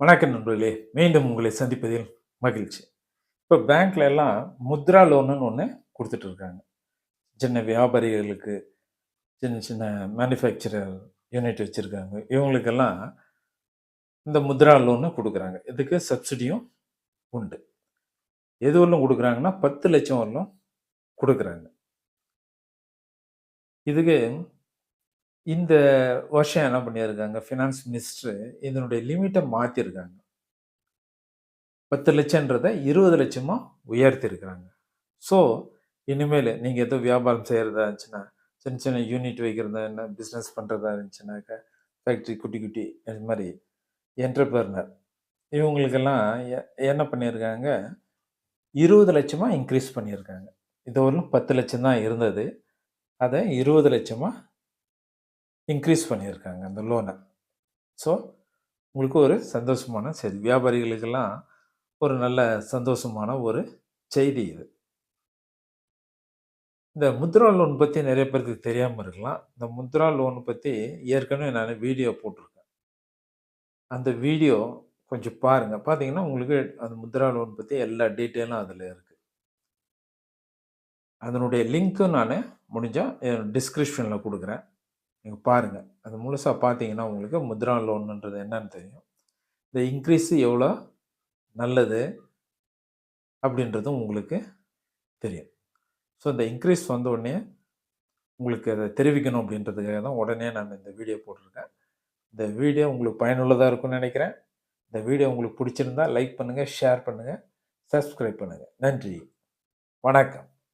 வணக்கம் நண்பர்களே. மீண்டும் உங்களை சந்திப்பதில் மகிழ்ச்சி. இப்போ பேங்க்ல எல்லாம் முத்ரா லோனுன்னு ஒன்று கொடுத்துட்டு இருக்காங்க. சின்ன வியாபாரிகளுக்கு சின்ன சின்ன மேனுஃபேக்சரர் யூனிட் வச்சுருக்காங்க. இவங்களுக்கெல்லாம் இந்த முத்ரா லோனு கொடுக்குறாங்க. இதுக்கு சப்சிடியும் உண்டு. எது வரலும் கொடுக்குறாங்கன்னா பத்து லட்சம் வரலும் கொடுக்குறாங்க. இதுக்கு இந்த வருஷம் என்ன பண்ணியிருக்காங்க? ஃபினான்ஸ் மினிஸ்டர் இதனுடைய லிமிட்டை மாற்றிருக்காங்க பத்து லட்சன்றதை இருபது லட்சமாக உயர்த்திருக்கிறாங்க. ஸோ இனிமேல் நீங்கள் எதோ வியாபாரம் செய்கிறதா இருந்துச்சுன்னா சின்ன சின்ன யூனிட் வைக்கிறதா என்ன பிஸ்னஸ் பண்ணுறதா இருந்துச்சுனாக்கா ஃபேக்ட்ரி குட்டி குட்டி இது மாதிரி என்டர்பிரனர் இவங்களுக்கெல்லாம் என்ன பண்ணியிருக்காங்க? இருபது லட்சமாக இன்க்ரீஸ் பண்ணியிருக்காங்க. இது வரலும் பத்து லட்சம் தான் இருந்தது. அதை இருபது லட்சமாக இன்க்ரீஸ் பண்ணியிருக்காங்க அந்த லோனை ஸோ உங்களுக்கு ஒரு சந்தோஷமான செய்தி. வியாபாரிகளுக்கெல்லாம் ஒரு நல்ல சந்தோஷமான ஒரு செய்தி இது. இந்த முத்ரா லோன் பற்றி நிறைய பேருக்கு தெரியாமல் இருக்கலாம். இந்த முத்ரா லோன் பற்றி ஏற்கனவே நான் வீடியோ போட்டிருக்கேன். அந்த வீடியோ கொஞ்சம் பாருங்கள் பார்த்தீங்கன்னா உங்களுக்கு அந்த முத்ரா லோன் பற்றி எல்லா டீட்டெயிலும் அதில் இருக்குது அதனுடைய லிங்க்கும் நான் முடிஞ்சால் டிஸ்கிரிப்ஷனில் கொடுக்குறேன். நீங்கள் பாருங்கள் அது முழுசாக பார்த்தீங்கன்னா உங்களுக்கு முத்ரா லோன்ன்றது என்னன்னு தெரியும். இந்த இன்க்ரீஸு எவ்வளோ? நல்லது. அப்படின்றதும் உங்களுக்கு தெரியும். ஸோ இந்த இன்க்ரீஸ் வந்த உடனே உங்களுக்கு அதை தெரிவிக்கணும் அப்படின்றதுக்காக தான் உடனே நான் இந்த வீடியோ போட்டிருக்கேன். இந்த வீடியோ உங்களுக்கு பயனுள்ளதாக இருக்கும்னு நினைக்கிறேன். இந்த வீடியோ உங்களுக்கு பிடிச்சிருந்தா லைக் பண்ணுங்கள் ஷேர் பண்ணுங்கள் சப்ஸ்கிரைப் பண்ணுங்கள் நன்றி. வணக்கம்.